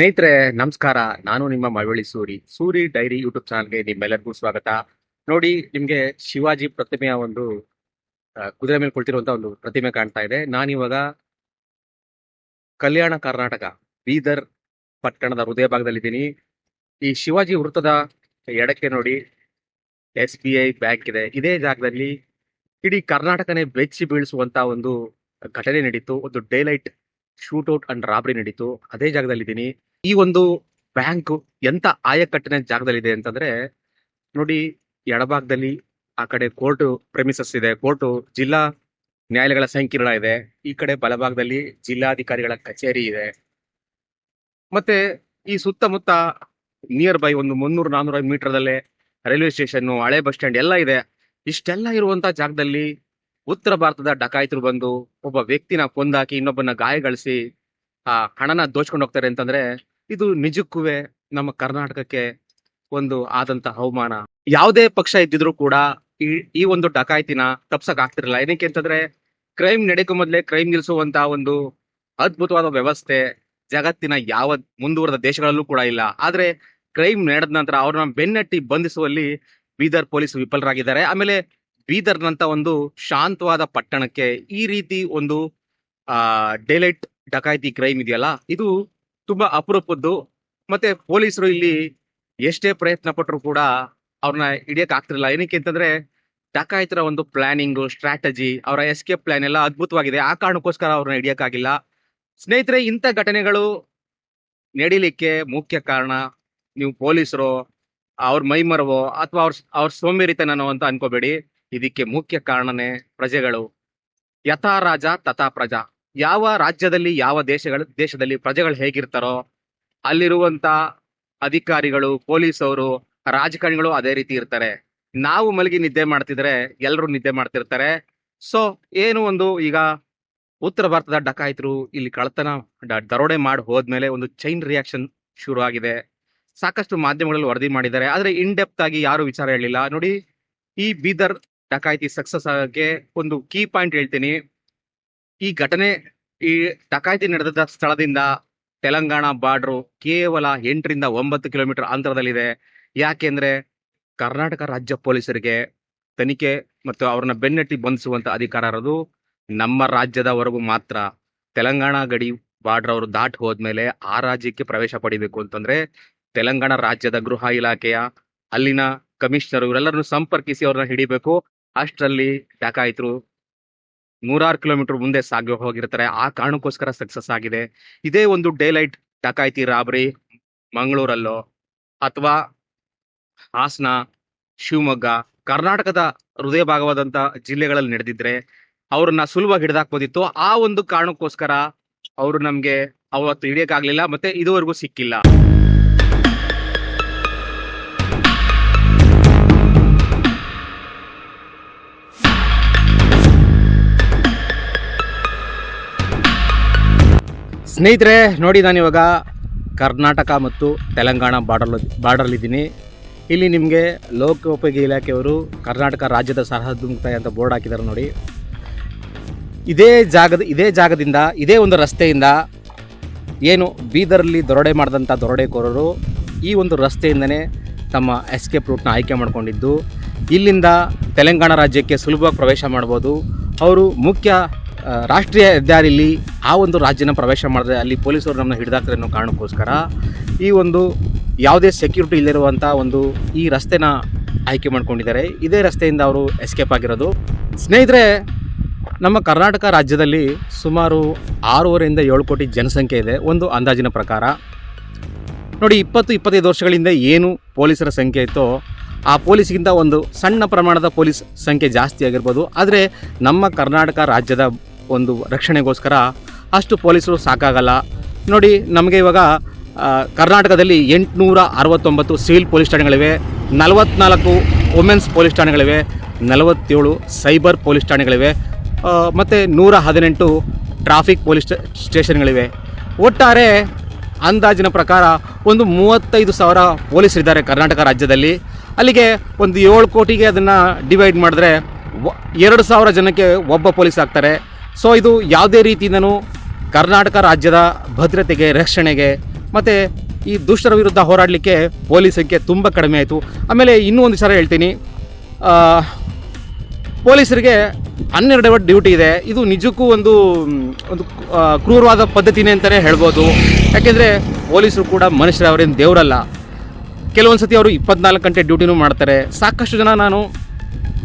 ಸ್ನೇಹಿತರೆ, ನಮಸ್ಕಾರ. ನಾನು ನಿಮ್ಮ ಮಳವಳ್ಳಿ ಸೂರಿ. ಸೂರಿ ಡೈರಿ ಯೂಟ್ಯೂಬ್ ಚಾನಲ್ಗೆ ನಿಮ್ಮೆಲ್ಲರಿಗೂ ಸ್ವಾಗತ. ನೋಡಿ, ನಿಮ್ಗೆ ಶಿವಾಜಿ ಪ್ರತಿಮೆಯ ಒಂದು ಕುದುರೆ ಮೇಲೆ ಕೊಳ್ತಿರುವಂತ ಒಂದು ಪ್ರತಿಮೆ ಕಾಣ್ತಾ ಇದೆ. ನಾನಿವಾಗ ಕಲ್ಯಾಣ ಕರ್ನಾಟಕ, ಬೀದರ್ ಪಟ್ಟಣದ ಹೃದಯ ಭಾಗದಲ್ಲಿದ್ದೀನಿ. ಈ ಶಿವಾಜಿ ವೃತ್ತದ ಎಡಕ್ಕೆ ನೋಡಿ, ಎಸ್ ಬಿ ಐ ಬ್ಯಾಂಕ್ ಇದೆ. ಇದೇ ಜಾಗದಲ್ಲಿ ಇಡೀ ಕರ್ನಾಟಕನೇ ಬೆಚ್ಚಿ ಬೀಳಿಸುವಂತ ಒಂದು ಘಟನೆ ನಡೀತು. ಒಂದು daylight shootout and robbery ನಡೀತು. ಅದೇ ಜಾಗದಲ್ಲಿದ್ದೀನಿ ಈ ಒಂದು ಬ್ಯಾಂಕ್ ಎಂತ ಆಯಕಟ್ಟಿನ ಜಾಗದಲ್ಲಿದೆ ಅಂತಂದ್ರೆ, ನೋಡಿ, ಎಡಭಾಗದಲ್ಲಿ ಆ ಕಡೆ ಕೋರ್ಟ್ ಪ್ರೆಮಿಸಸ್ ಇದೆ. ಕೋರ್ಟ್ ಜಿಲ್ಲಾ ನ್ಯಾಯಾಲಯಗಳ ಸಂಕೀರ್ಣ ಇದೆ. ಈ ಕಡೆ ಬಲಭಾಗದಲ್ಲಿ ಜಿಲ್ಲಾಧಿಕಾರಿಗಳ ಕಚೇರಿ ಇದೆ. ಮತ್ತೆ ಈ ಸುತ್ತಮುತ್ತ ನಿಯರ್ ಬೈ ಒಂದು ಮುನ್ನೂರು ನಾನ್ನೂರ ಮೀಟರ್ದಲ್ಲೇ ರೈಲ್ವೆ ಸ್ಟೇಷನ್ ಹಳೆ ಬಸ್ ಸ್ಟ್ಯಾಂಡ್ ಎಲ್ಲ ಇದೆ. ಇಷ್ಟೆಲ್ಲ ಇರುವಂತ ಜಾಗದಲ್ಲಿ ಉತ್ತರ ಭಾರತದ ಡಕಾಯಿತರು ಬಂದು ಒಬ್ಬ ವ್ಯಕ್ತಿನ ಕೊಂದಾಕಿ ಇನ್ನೊಬ್ಬನ ಗಾಯಗಳಿಸಿ ಆ ಹಣನ ದೋಚ್ಕೊಂಡು ಹೋಗ್ತಾರೆ ಅಂತಂದ್ರೆ ಇದು ನಿಜಕ್ಕೂ ನಮ್ಮ ಕರ್ನಾಟಕಕ್ಕೆ ಒಂದು ಆದಂತ ಅವಮಾನ. ಯಾವುದೇ ಪಕ್ಷ ಇದ್ದಿದ್ರು ಕೂಡ ಈ ಈ ಒಂದು ಡಕಾಯಿತಿನ ತಪ್ಸಕ್ ಆಗ್ತಿರಲಿಲ್ಲ ಏನಕ್ಕೆ ಅಂತಂದ್ರೆ ಕ್ರೈಮ್ ನಡೆಯಕ್ಕೂ ಮೊದಲೇ ಕ್ರೈಮ್ ನಿಲ್ಲಿಸುವಂತ ಒಂದು ಅದ್ಭುತವಾದ ವ್ಯವಸ್ಥೆ ಜಗತ್ತಿನ ಯಾವ ಮುಂದುವರೆದ ದೇಶಗಳಲ್ಲೂ ಕೂಡ ಇಲ್ಲ. ಆದ್ರೆ ಕ್ರೈಮ್ ನಡೆದ ನಂತರ ಅವ್ರನ್ನ ಬೆನ್ನಟ್ಟಿ ಬಂಧಿಸುವಲ್ಲಿ ಬೀದರ್ ಪೊಲೀಸ್ ವಿಫಲರಾಗಿದ್ದಾರೆ. ಆಮೇಲೆ ಬೀದರ್ನಂತ ಒಂದು ಶಾಂತವಾದ ಪಟ್ಟಣಕ್ಕೆ ಈ ರೀತಿ ಒಂದು, ಆ, ಡೇಲೈಟ್ ಡಕಾಯಿತಿ ಕ್ರೈಮ್ ಇದೆಯಲ್ಲ, ಇದು ತುಂಬಾ ಅಪರೂಪದ್ದು. ಮತ್ತೆ ಪೊಲೀಸರು ಇಲ್ಲಿ ಎಷ್ಟೇ ಪ್ರಯತ್ನ ಪಟ್ಟರು ಕೂಡ ಅವ್ರನ್ನ ಹಿಡಿಯಕ್ ಆಗ್ತಿರಲಿಲ್ಲ. ಏನಕ್ಕೆ ಅಂತಂದ್ರೆ ಡಕಾಯಿತರ ಒಂದು ಪ್ಲಾನಿಂಗ್, ಸ್ಟ್ರಾಟಜಿ, ಅವರ ಎಸ್ಕೇಪ್ ಪ್ಲಾನ್ ಎಲ್ಲ ಅದ್ಭುತವಾಗಿದೆ. ಆ ಕಾರಣಕ್ಕೋಸ್ಕರ ಅವ್ರನ್ನ ಹಿಡಿಯಕ್ಕಾಗಿಲ್ಲ. ಸ್ನೇಹಿತರೆ, ಇಂಥ ಘಟನೆಗಳು ನಡೀಲಿಕ್ಕೆ ಮುಖ್ಯ ಕಾರಣ ನೀವು ಪೊಲೀಸರು, ಅವ್ರ ಮೈಮರವೋ, ಅಥವಾ ಅವ್ರ ಅವ್ರ ಸೋಂಬೇರಿತನನೋ ಅಂತ ಅನ್ಕೋಬೇಡಿ. ಇದಕ್ಕೆ ಮುಖ್ಯ ಕಾರಣನೇ ಪ್ರಜೆಗಳು. ಯಥಾ ರಾಜ, ತಥಾ ಪ್ರಜಾ. ಯಾವ ರಾಜ್ಯದಲ್ಲಿ, ಯಾವ ದೇಶಗಳ, ದೇಶದಲ್ಲಿ ಪ್ರಜೆಗಳು ಹೇಗಿರ್ತಾರೋ, ಅಲ್ಲಿರುವಂತ ಅಧಿಕಾರಿಗಳು, ಪೊಲೀಸವರು, ರಾಜಕಾರಣಿಗಳು ಅದೇ ರೀತಿ ಇರ್ತಾರೆ. ನಾವು ಮಲಗಿ ನಿದ್ದೆ ಮಾಡ್ತಿದ್ರೆ ಎಲ್ಲರೂ ನಿದ್ದೆ ಮಾಡ್ತಿರ್ತಾರೆ. ಸೊ ಏನು ಒಂದು ಈಗ ಉತ್ತರ ಭಾರತದ ಡಕಾಯಿತರು ಇಲ್ಲಿ ಕಳ್ತನ ದರೋಡೆ ಮಾಡಿ ಹೋದ್ಮೇಲೆ ಒಂದು ಚೈನ್ ರಿಯಾಕ್ಷನ್ ಶುರು ಆಗಿದೆ ಸಾಕಷ್ಟು ಮಾಧ್ಯಮಗಳಲ್ಲಿ ವರದಿ ಮಾಡಿದ್ದಾರೆ. ಆದ್ರೆ ಇನ್ ಡೆಪ್ತ್ ಆಗಿ ಯಾರು ವಿಚಾರ ಹೇಳಿಲ್ಲ ನೋಡಿ, ಈ ಬೀದರ್ ಡಕಾಯಿತಿ ಸಕ್ಸಸ್ ಆಗಕ್ಕೆ ಒಂದು ಕೀ ಪಾಯಿಂಟ್ ಹೇಳ್ತೀನಿ. ಈ ಘಟನೆ, ಈ ಡಕಾಯಿತಿ ನಡೆದ ಸ್ಥಳದಿಂದ ತೆಲಂಗಾಣ ಬಾರ್ಡ್ರು ಕೇವಲ ಎಂಟರಿಂದ ಒಂಬತ್ತು ಕಿಲೋಮೀಟರ್ ಅಂತರದಲ್ಲಿದೆ. ಯಾಕೆಂದ್ರೆ ಕರ್ನಾಟಕ ರಾಜ್ಯ ಪೊಲೀಸರಿಗೆ ತನಿಖೆ ಮತ್ತು ಅವ್ರನ್ನ ಬೆನ್ನಟ್ಟಿ ಬಂಧಿಸುವಂತ ಅಧಿಕಾರ ಇರೋದು ನಮ್ಮ ರಾಜ್ಯದವರೆಗೂ ಮಾತ್ರ. ತೆಲಂಗಾಣ ಗಡಿ ಬಾರ್ಡರ್ ಅವರು ದಾಟ್ ಹೋದ್ಮೇಲೆ ಆ ರಾಜ್ಯಕ್ಕೆ ಪ್ರವೇಶ ಪಡಿಬೇಕು ಅಂತಂದ್ರೆ ತೆಲಂಗಾಣ ರಾಜ್ಯದ ಗೃಹ ಇಲಾಖೆಯ ಅಲ್ಲಿನ ಕಮಿಷನರ್ ಇವರೆಲ್ಲರನ್ನು ಸಂಪರ್ಕಿಸಿ ಅವ್ರನ್ನ ಹಿಡಿಬೇಕು. ಅಷ್ಟರಲ್ಲಿ ಡಕಾಯಿತರು ನೂರಾರು ಕಿಲೋಮೀಟರ್ ಮುಂದೆ ಸಾಗಿ ಹೋಗಿರ್ತಾರೆ. ಆ ಕಾರಣಕ್ಕೋಸ್ಕರ ಸಕ್ಸಸ್ ಆಗಿದೆ. ಇದೇ ಒಂದು ಡೇ ಲೈಟ್ ಡಕಾಯಿತಿ ರಾಬರಿ? ಮಂಗಳೂರಲ್ಲೋ ಅಥವಾ ಹಾಸನ, ಶಿವಮೊಗ್ಗ, ಕರ್ನಾಟಕದ ಹೃದಯ ಭಾಗವಾದಂತ ಜಿಲ್ಲೆಗಳಲ್ಲಿ ನಡೆದಿದ್ರೆ ಅವ್ರನ್ನ ಸುಲಭ ಹಿಡಿದಾಕ್ಬೋದಿತ್ತು. ಆ ಒಂದು ಕಾರಣಕ್ಕೋಸ್ಕರ ಅವರು ನಮ್ಗೆ ಅವತ್ತು ಹಿಡಿಯಕ್ಕಾಗ್ಲಿಲ್ಲ. ಮತ್ತೆ ಇದುವರೆಗೂ ಸಿಕ್ಕಿಲ್ಲ. ಸ್ನೇಹಿತರೆ, ನೋಡಿ ನಾನು ಇವಾಗ ಕರ್ನಾಟಕ ಮತ್ತು ತೆಲಂಗಾಣ ಬಾರ್ಡರ್ ಬಾರ್ಡರ್ಲಿದ್ದೀನಿ ಇಲ್ಲಿ ನಿಮಗೆ ಲೋಕೋಪಯೋಗಿ ಇಲಾಖೆಯವರು ಕರ್ನಾಟಕ ರಾಜ್ಯದ ಸರಹದ್ದು ಮುಕ್ತಾಯ ಅಂತ ಬೋರ್ಡ್ ಹಾಕಿದ್ದಾರೆ ನೋಡಿ. ಇದೇ ಜಾಗದ, ಇದೇ ಜಾಗದಿಂದ, ಇದೇ ಒಂದು ರಸ್ತೆಯಿಂದ ಏನು ಬೀದರಲ್ಲಿ ದರೋಡೆ ಮಾಡಿದಂಥ ದೊರಡೆಕೋರರು ಈ ಒಂದು ರಸ್ತೆಯಿಂದನೇ ತಮ್ಮ ಎಸ್ಕೇಪ್ ರೂಟ್ನ ಆಯ್ಕೆ ಮಾಡಿಕೊಂಡಿದ್ದು. ಇಲ್ಲಿಂದ ತೆಲಂಗಾಣ ರಾಜ್ಯಕ್ಕೆ ಸುಲಭವಾಗಿ ಪ್ರವೇಶ ಮಾಡ್ಬೋದು. ಅವರು ಮುಖ್ಯ ರಾಷ್ಟ್ರೀಯ ಹೆದ್ದಾರಿಲಿ ಆ ಒಂದು ರಾಜ್ಯನ ಪ್ರವೇಶ ಮಾಡಿದ್ರೆ ಅಲ್ಲಿ ಪೊಲೀಸರು ನಮ್ಮನ್ನು ಹಿಡಿದಾಕ್ತಾರೆ ಅನ್ನೋ ಕಾರಣಕ್ಕೋಸ್ಕರ ಈ ಒಂದು ಯಾವುದೇ ಸೆಕ್ಯೂರಿಟಿ ಇಲ್ಲಿರುವಂಥ ಒಂದು ಈ ರಸ್ತೆನ ಆಯ್ಕೆ ಮಾಡ್ಕೊಂಡಿದ್ದಾರೆ. ಇದೇ ರಸ್ತೆಯಿಂದ ಅವರು ಎಸ್ಕೇಪ್ ಆಗಿರೋದು. ಸ್ನೇಹಿತರೆ, ನಮ್ಮ ಕರ್ನಾಟಕ ರಾಜ್ಯದಲ್ಲಿ ಸುಮಾರು ಆರೂವರೆಯಿಂದ ಏಳು ಕೋಟಿ ಜನಸಂಖ್ಯೆ ಇದೆ. ಒಂದು ಅಂದಾಜಿನ ಪ್ರಕಾರ. ನೋಡಿ, ಇಪ್ಪತ್ತು, ಇಪ್ಪತ್ತೈದು ವರ್ಷಗಳಿಂದ ಏನು ಪೊಲೀಸರ ಸಂಖ್ಯೆ ಇತ್ತೋ, ಆ ಪೊಲೀಸ್ಗಿಂತ ಒಂದು ಸಣ್ಣ ಪ್ರಮಾಣದ ಪೊಲೀಸ್ ಸಂಖ್ಯೆ ಜಾಸ್ತಿ ಆಗಿರ್ಬೋದು. ಆದರೆ ನಮ್ಮ ಕರ್ನಾಟಕ ರಾಜ್ಯದ ಒಂದು ರಕ್ಷಣೆಗೋಸ್ಕರ ಅಷ್ಟು ಪೊಲೀಸರು ಸಾಕಾಗಲ್ಲ. ನೋಡಿ, ನಮಗೆ ಇವಾಗ ಕರ್ನಾಟಕದಲ್ಲಿ ಎಂಟುನೂರ ಅರವತ್ತೊಂಬತ್ತು ಸಿವಿಲ್ ಪೊಲೀಸ್ ಠಾಣೆಗಳಿವೆ, ನಲವತ್ನಾಲ್ಕು ವುಮೆನ್ಸ್ ಪೊಲೀಸ್ ಠಾಣೆಗಳಿವೆ, ನಲವತ್ತೇಳು ಸೈಬರ್ ಪೊಲೀಸ್ ಠಾಣೆಗಳಿವೆ ಮತ್ತು ನೂರ ಹದಿನೆಂಟು ಟ್ರಾಫಿಕ್ ಪೊಲೀಸ್ ಸ್ಟೇಷನ್ಗಳಿವೆ. ಒಟ್ಟಾರೆ ಅಂದಾಜಿನ ಪ್ರಕಾರ ಒಂದು ಮೂವತ್ತೈದು ಸಾವಿರ ಪೊಲೀಸರಿದ್ದಾರೆ ಕರ್ನಾಟಕ ರಾಜ್ಯದಲ್ಲಿ. ಅಲ್ಲಿಗೆ ಒಂದು ಏಳು ಕೋಟಿಗೆ ಅದನ್ನು ಡಿವೈಡ್ ಮಾಡಿದ್ರೆ ಎರಡು ಸಾವಿರ ಜನಕ್ಕೆ ಒಬ್ಬ ಪೊಲೀಸ್ ಆಗ್ತಾರೆ. ಸೊ ಇದು ಯಾವುದೇ ರೀತಿಯಿಂದನೂ ಕರ್ನಾಟಕ ರಾಜ್ಯದ ಭದ್ರತೆಗೆ, ರಕ್ಷಣೆಗೆ ಮತ್ತು ಈ ದುಷ್ಟರ ವಿರುದ್ಧ ಹೋರಾಡಲಿಕ್ಕೆ ಪೊಲೀಸ್ ಸಂಖ್ಯೆ ತುಂಬ ಕಡಿಮೆ ಆಯಿತು. ಆಮೇಲೆ ಇನ್ನೂ ಒಂದು ಸಲ ಹೇಳ್ತೀನಿ. ಪೊಲೀಸರಿಗೆ ಹನ್ನೆರಡು ಅವರ್ ಡ್ಯೂಟಿ ಇದೆ. ಇದು ನಿಜಕ್ಕೂ ಒಂದು ಒಂದು ಕ್ರೂರವಾದ ಪದ್ಧತಿನೇ ಅಂತಲೇ ಹೇಳ್ಬೋದು. ಯಾಕೆಂದರೆ ಪೊಲೀಸರು ಕೂಡ ಮನುಷ್ಯರು ಅವರೇನು ದೇವರಲ್ಲ. ಕೆಲವೊಂದು ಸತಿ ಅವರು ಇಪ್ಪತ್ನಾಲ್ಕು ಗಂಟೆ ಡ್ಯೂಟಿನೂ ಮಾಡ್ತಾರೆ. ಸಾಕಷ್ಟು ಜನ ನಾನು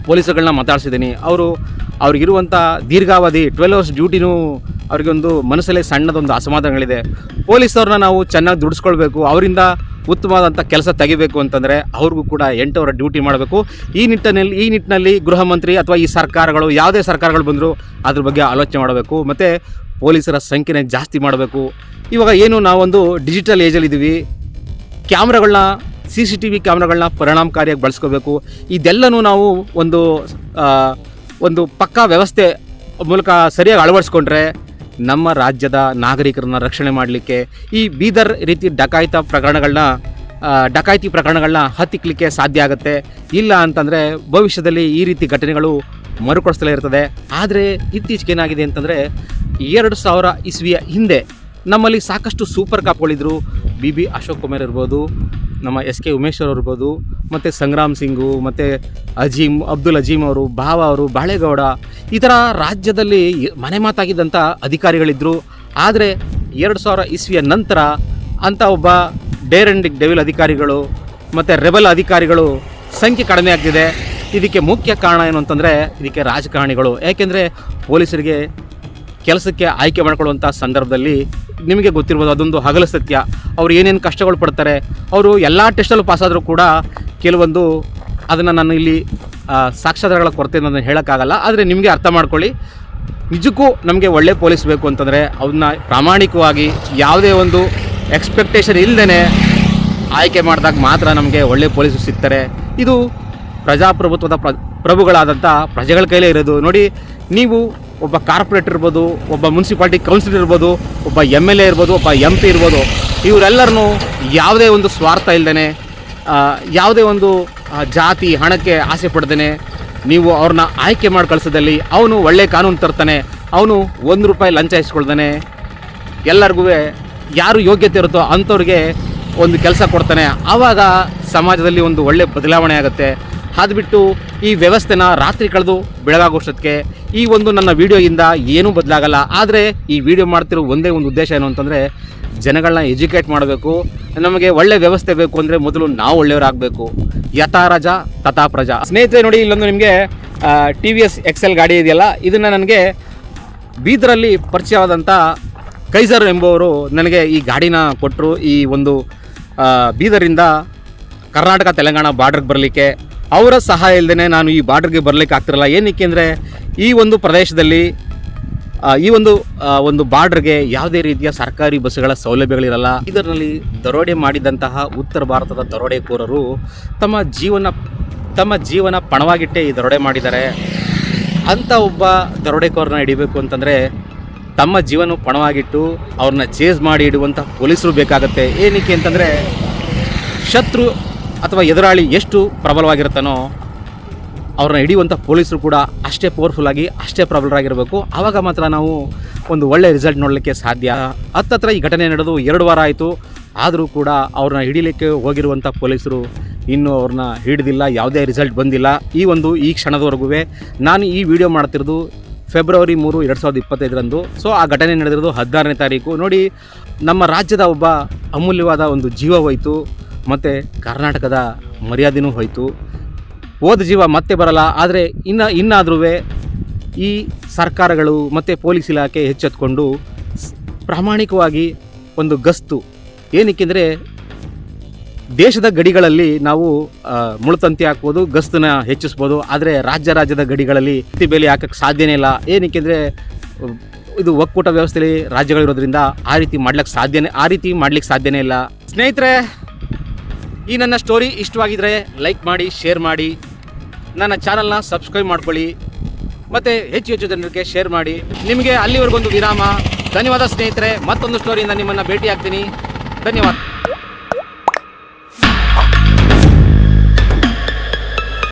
ಪೊಲೀಸರುಗಳನ್ನ ಮಾತಾಡ್ಸಿದ್ದೀನಿ. ಅವರು ಅವ್ರಿಗಿರುವಂಥ ದೀರ್ಘಾವಧಿ ಟ್ವೆಲ್ ಅವರ್ಸ್ ಡ್ಯೂಟಿನೂ ಅವ್ರಿಗೊಂದು ಮನಸ್ಸಲ್ಲೇ ಸಣ್ಣದೊಂದು ಅಸಮಾಧಾನಗಳಿದೆ. ಪೊಲೀಸವ್ರನ್ನ ನಾವು ಚೆನ್ನಾಗಿ ದುಡಿಸ್ಕೊಳ್ಬೇಕು, ಅವರಿಂದ ಉತ್ತಮವಾದಂಥ ಕೆಲಸ ತೆಗಿಬೇಕು ಅಂತಂದರೆ ಅವ್ರಿಗೂ ಕೂಡ ಎಂಟು ಅವರ ಡ್ಯೂಟಿ ಮಾಡಬೇಕು. ಈ ನಿಟ್ಟಿನಲ್ಲಿ ಈ ನಿಟ್ಟಿನಲ್ಲಿ ಗೃಹ ಮಂತ್ರಿ ಅಥವಾ ಈ ಸರ್ಕಾರಗಳು, ಯಾವುದೇ ಸರ್ಕಾರಗಳು ಬಂದರೂ ಅದ್ರ ಬಗ್ಗೆ ಆಲೋಚನೆ ಮಾಡಬೇಕು. ಮತ್ತು ಪೊಲೀಸರ ಸಂಖ್ಯೆನೇ ಜಾಸ್ತಿ ಮಾಡಬೇಕು. ಇವಾಗ ಏನು ನಾವೊಂದು ಡಿಜಿಟಲ್ ಏಜಲ್ಲಿದ್ದೀವಿ ಕ್ಯಾಮ್ರಾಗಳನ್ನ ಸಿ ಸಿ ಟಿ ವಿ ಕ್ಯಾಮ್ರಾಗಳನ್ನ ಪರಿಣಾಮಕಾರಿಯಾಗಿ ಬಳಸ್ಕೋಬೇಕು. ಇದೆಲ್ಲನೂ ನಾವು ಒಂದು ಒಂದು ಪಕ್ಕಾ ವ್ಯವಸ್ಥೆ ಮೂಲಕ ಸರಿಯಾಗಿ ಅಳವಡಿಸ್ಕೊಂಡ್ರೆ ನಮ್ಮ ರಾಜ್ಯದ ನಾಗರಿಕರನ್ನ ರಕ್ಷಣೆ ಮಾಡಲಿಕ್ಕೆ, ಈ ಬೀದರ್ ರೀತಿ ಡಕಾಯಿತ ಪ್ರಕರಣಗಳನ್ನ ಡಕಾಯಿತಿ ಪ್ರಕರಣಗಳನ್ನ ಹತ್ತಿಕ್ಕಲಿಕ್ಕೆ ಸಾಧ್ಯ ಆಗುತ್ತೆ. ಇಲ್ಲ ಅಂತಂದರೆ ಭವಿಷ್ಯದಲ್ಲಿ ಈ ರೀತಿ ಘಟನೆಗಳು ಮರುಕಳಿಸ್ತಲೇ ಇರ್ತದೆ. ಆದರೆ ಇತ್ತೀಚೆಗೆ ಏನಾಗಿದೆ ಅಂತಂದರೆ, ಎರಡು ಸಾವಿರ ಇಸ್ವಿಯ ಹಿಂದೆ ನಮ್ಮಲ್ಲಿ ಸಾಕಷ್ಟು ಸೂಪರ್ ಕಾಪ್ಗಳಿದ್ದರು ಬಿ ಬಿ ಅಶೋಕ್ ಕುಮಾರ್ ಇರ್ಬೋದು ನಮ್ಮ ಎಸ್ ಕೆ ಉಮೇಶ್ ಅವರು ಇರ್ಬೋದು, ಮತ್ತು ಸಂಗ್ರಾಮ್ ಸಿಂಗು, ಮತ್ತು ಅಜೀಮ್, ಅಬ್ದುಲ್ ಅಜೀಮ್ ಅವರು, ಭಾವ ಅವರು, ಬಾಳೆಗೌಡ, ಈ ಥರ ರಾಜ್ಯದಲ್ಲಿ ಮನೆ ಮಾತಾಗಿದ್ದಂಥ ಅಧಿಕಾರಿಗಳಿದ್ದರು ಆದರೆ ಎರಡು ಸಾವಿರ ಇಸ್ವಿಯ ನಂತರ ಅಂಥ ಒಬ್ಬ ಡೇರ್ ಆ್ಯಂಡ್ ಡೆವಿಲ್ ಅಧಿಕಾರಿಗಳು, ಮತ್ತು ರೆಬಲ್ ಅಧಿಕಾರಿಗಳು ಸಂಖ್ಯೆ ಕಡಿಮೆ ಆಗ್ತಿದೆ. ಇದಕ್ಕೆ ಮುಖ್ಯ ಕಾರಣ ಏನು ಅಂತಂದರೆ, ಇದಕ್ಕೆ ರಾಜಕಾರಣಿಗಳು. ಯಾಕೆಂದರೆ ಪೊಲೀಸರಿಗೆ ಕೆಲಸಕ್ಕೆ ಆಯ್ಕೆ ಮಾಡಿಕೊಳ್ಳುವಂಥ ಸಂದರ್ಭದಲ್ಲಿ ನಿಮಗೆ ಗೊತ್ತಿರ್ಬೋದು ಅದೊಂದು ಹಗಲು ಸತ್ಯ. ಅವ್ರು ಏನೇನು ಕಷ್ಟಗಳು ಪಡ್ತಾರೆ, ಅವರು ಎಲ್ಲ ಟೆಸ್ಟಲ್ಲೂ ಪಾಸಾದರೂ ಕೂಡ ಕೆಲವೊಂದು ಅದನ್ನು ನಾನು ಇಲ್ಲಿ ಸಾಕ್ಷ್ಯಾಧಾರಗಳ ಕೊರತೆ ನಾನು ಹೇಳೋಕ್ಕಾಗಲ್ಲ, ಆದರೆ ನಿಮಗೆ ಅರ್ಥ ಮಾಡ್ಕೊಳ್ಳಿ. ನಿಜಕ್ಕೂ ನಮಗೆ ಒಳ್ಳೆ ಪೊಲೀಸ್ ಬೇಕು ಅಂತಂದರೆ ಅವನ್ನ ಪ್ರಾಮಾಣಿಕವಾಗಿ ಯಾವುದೇ ಒಂದು ಎಕ್ಸ್ಪೆಕ್ಟೇಷನ್ ಇಲ್ಲದೇ ಆಯ್ಕೆ ಮಾಡಿದಾಗ ಮಾತ್ರ ನಮಗೆ ಒಳ್ಳೆ ಪೊಲೀಸರು ಸಿಗ್ತಾರೆ. ಇದು ಪ್ರಜಾಪ್ರಭುತ್ವದ ಪ್ರ ಪ್ರಭುಗಳಾದಂಥ ಪ್ರಜೆಗಳ ಕೈಲೇ ಇರೋದು. ನೋಡಿ, ನೀವು ಒಬ್ಬ ಕಾರ್ಪೊರೇಟ್ ಇರ್ಬೋದು, ಒಬ್ಬ ಮುನ್ಸಿಪಾಲ್ಟಿ ಕೌನ್ಸಿಲರ್ ಇರ್ಬೋದು, ಒಬ್ಬ ಎಂ ಎಲ್ ಎ ಇರ್ಬೋದು, ಒಬ್ಬ ಎಂ ಪಿ ಇರ್ಬೋದು, ಇವರೆಲ್ಲರನ್ನೂ ಯಾವುದೇ ಒಂದು ಸ್ವಾರ್ಥ ಇಲ್ಲದೇ ಯಾವುದೇ ಒಂದು ಜಾತಿ, ಹಣಕ್ಕೆ ಆಸೆ ಪಡ್ದೇ ನೀವು ಅವ್ರನ್ನ ಆಯ್ಕೆ ಮಾಡಿ ಕಳಿಸೋದಲ್ಲಿ ಅವನು ಒಳ್ಳೆ ಕಾನೂನು ತರ್ತಾನೆ, ಅವನು ಒಂದು ರೂಪಾಯಿ ಲಂಚ ಇಸ್ಕೊಳ್ತಾನೆ. ಎಲ್ಲರಿಗೂ ಯಾರು ಯೋಗ್ಯತೆ ಇರುತ್ತೋ ಅಂಥವ್ರಿಗೆ ಒಂದು ಕೆಲಸ ಕೊಡ್ತಾನೆ. ಆವಾಗ ಸಮಾಜದಲ್ಲಿ ಒಂದು ಒಳ್ಳೆ ಬದಲಾವಣೆ ಆಗುತ್ತೆ. ಅದು ಬಿಟ್ಟು ಈ ವ್ಯವಸ್ಥೆನ ರಾತ್ರಿ ಕಳೆದು ಬೆಳಗಾಗೋಷ್ಟೊತ್ತಿಗೆ ಈ ಒಂದು ನನ್ನ ವಿಡಿಯೋಯಿಂದ ಏನೂ ಬದಲಾಗಲ್ಲ. ಆದರೆ ಈ ವಿಡಿಯೋ ಮಾಡ್ತಿರೋ ಒಂದೇ ಒಂದು ಉದ್ದೇಶ ಏನು ಅಂತಂದರೆ ಜನಗಳನ್ನ ಎಜುಕೇಟ್ ಮಾಡಬೇಕು. ನಮಗೆ ಒಳ್ಳೆ ವ್ಯವಸ್ಥೆ ಬೇಕು ಅಂದರೆ ಮೊದಲು ನಾವು ಒಳ್ಳೆಯವರಾಗಬೇಕು. ಯಥಾ ರಾಜ, ತಥಾ ಪ್ರಜಾ. ಸ್ನೇಹಿತರೆ ನೋಡಿ, ಇಲ್ಲೊಂದು ನಿಮಗೆ ಟಿ ವಿ ಎಸ್ ಎಕ್ಸೆಲ್ ಗಾಡಿ ಇದೆಯಲ್ಲ, ಇದನ್ನು ನನಗೆ ಬೀದರಲ್ಲಿ ಪರಿಚಯವಾದಂಥ ಕೈಸರ್ ಎಂಬುವರು ನನಗೆ ಈ ಗಾಡಿನ ಕೊಟ್ಟರು ಈ ಒಂದು ಬೀದರಿಂದ ಕರ್ನಾಟಕ, ತೆಲಂಗಾಣ ಬಾರ್ಡ್ರಿಗೆ ಬರಲಿಕ್ಕೆ ಅವರ ಸಹಾಯ ಇಲ್ಲದೇ ನಾನು ಈ ಬಾರ್ಡ್ರಿಗೆ ಬರಲಿಕ್ಕೆ ಆಗ್ತಿರಲ್ಲ. ಏನಕ್ಕೆ ಅಂದರೆ ಈ ಒಂದು ಪ್ರದೇಶದಲ್ಲಿ ಈ ಒಂದು ಒಂದು ಬಾರ್ಡ್ರಿಗೆ ಯಾವುದೇ ರೀತಿಯ ಸರ್ಕಾರಿ ಬಸ್ಗಳ ಸೌಲಭ್ಯಗಳಿರಲ್ಲ. ಇದರಲ್ಲಿ ದರೋಡೆ ಮಾಡಿದಂತಹ ಉತ್ತರ ಭಾರತದ ದರೋಡೆಕೋರರು ತಮ್ಮ ಜೀವನ ತಮ್ಮ ಜೀವನ ಪಣವಾಗಿಟ್ಟೇ ಈ ದರೋಡೆ ಮಾಡಿದ್ದಾರೆ. ಅಂಥ ಒಬ್ಬ ದರೋಡೆಕೋರನ್ನ ಹಿಡಿಬೇಕು ಅಂತಂದರೆ ತಮ್ಮ ಜೀವನ ಪಣವಾಗಿಟ್ಟು ಅವ್ರನ್ನ ಚೇಸ್ ಮಾಡಿ ಇಡುವಂಥ ಪೊಲೀಸರು ಬೇಕಾಗುತ್ತೆ. ಏನಕ್ಕೆ ಅಂತಂದರೆ ಶತ್ರು ಅಥವಾ ಎದುರಾಳಿ ಎಷ್ಟು ಪ್ರಬಲವಾಗಿರುತ್ತಾನೋ ಅವ್ರನ್ನ ಹಿಡಿಯುವಂಥ ಪೊಲೀಸರು ಕೂಡ ಅಷ್ಟೇ ಪವರ್ಫುಲ್ ಆಗಿ, ಅಷ್ಟೇ ಪ್ರಬಲರಾಗಿರಬೇಕು. ಆವಾಗ ಮಾತ್ರ ನಾವು ಒಂದು ಒಳ್ಳೆಯ ರಿಸಲ್ಟ್ ನೋಡಲಿಕ್ಕೆ ಸಾಧ್ಯ. ಹತ್ತತ್ರ ಈ ಘಟನೆ ನಡೆದು ಎರಡು ವಾರ ಆಯಿತು. ಆದರೂ ಕೂಡ ಅವ್ರನ್ನ ಹಿಡಿಲಿಕ್ಕೆ ಹೋಗಿರುವಂಥ ಪೊಲೀಸರು ಇನ್ನೂ ಅವ್ರನ್ನ ಹಿಡಿದಿಲ್ಲ, ಯಾವುದೇ ರಿಸಲ್ಟ್ ಬಂದಿಲ್ಲ. ಈ ಒಂದು ಈ ಕ್ಷಣದವರೆಗೂ ನಾನು ಈ ವಿಡಿಯೋ ಮಾಡ್ತಿರೋದು ಫೆಬ್ರವರಿ ಮೂರು, ಎರಡು ಸಾವಿರದ ಇಪ್ಪತ್ತೈದರಂದು. ಸೊ ಆ ಘಟನೆ ನಡೆದಿರೋದು ಹದಿನಾರನೇ ತಾರೀಕು. ನೋಡಿ, ನಮ್ಮ ರಾಜ್ಯದ ಒಬ್ಬ ಅಮೂಲ್ಯವಾದ ಒಂದು ಜೀವ ಹೋಯಿತು. ಮತ್ತು ಕರ್ನಾಟಕದ ಮರ್ಯಾದೆನೂ ಹೋಯಿತು. ಹೋದ ಜೀವ ಮತ್ತೆ ಬರಲ್ಲ, ಆದರೆ ಇನ್ನು ಇನ್ನಾದ್ರೂ ಈ ಸರ್ಕಾರಗಳು ಮತ್ತು ಪೊಲೀಸ್ ಇಲಾಖೆ ಹೆಚ್ಚೆತ್ಕೊಂಡು ಪ್ರಾಮಾಣಿಕವಾಗಿ ಒಂದು ಗಸ್ತು. ಏನಕ್ಕೆಂದರೆ ದೇಶದ ಗಡಿಗಳಲ್ಲಿ ನಾವು ಮುಳುತಂತಿ ಹಾಕ್ಬೋದು, ಗಸ್ತನ್ನ ಹೆಚ್ಚಿಸ್ಬೋದು, ಆದರೆ ರಾಜ್ಯ ರಾಜ್ಯದ ಗಡಿಗಳಲ್ಲಿ ಅತಿ ಬೆಲೆ ಹಾಕಕ್ಕೆ ಸಾಧ್ಯನೇ ಇಲ್ಲ. ಏನಕ್ಕೆಂದರೆ, ಇದು ಒಕ್ಕೂಟ ವ್ಯವಸ್ಥೆಯಲ್ಲಿ ರಾಜ್ಯಗಳಿರೋದ್ರಿಂದ ಆ ರೀತಿ ಮಾಡ್ಲಿಕ್ಕೆ ಸಾಧ್ಯನೇ, ಆ ರೀತಿ ಮಾಡ್ಲಿಕ್ಕೆ ಸಾಧ್ಯನೇ ಇಲ್ಲ. ಸ್ನೇಹಿತರೆ ಈ ನನ್ನ ಸ್ಟೋರಿ ಇಷ್ಟವಾಗಿದ್ದರೆ ಲೈಕ್ ಮಾಡಿ, ಶೇರ್ ಮಾಡಿ. ನನ್ನ ಚಾನಲ್ನ ಸಬ್ಸ್ಕ್ರೈಬ್ ಮಾಡ್ಕೊಳ್ಳಿ. ಮತ್ತು ಹೆಚ್ಚು ಹೆಚ್ಚು ಜನರಿಗೆ ಶೇರ್ ಮಾಡಿ. ನಿಮಗೆ ಅಲ್ಲಿವರೆಗೊಂದು ವಿರಾಮ. ಧನ್ಯವಾದ ಸ್ನೇಹಿತರೆ, ಮತ್ತೊಂದು ಸ್ಟೋರಿಯಿಂದ ನಿಮ್ಮನ್ನು ಭೇಟಿ ಆಗ್ತೀನಿ ಧನ್ಯವಾದ.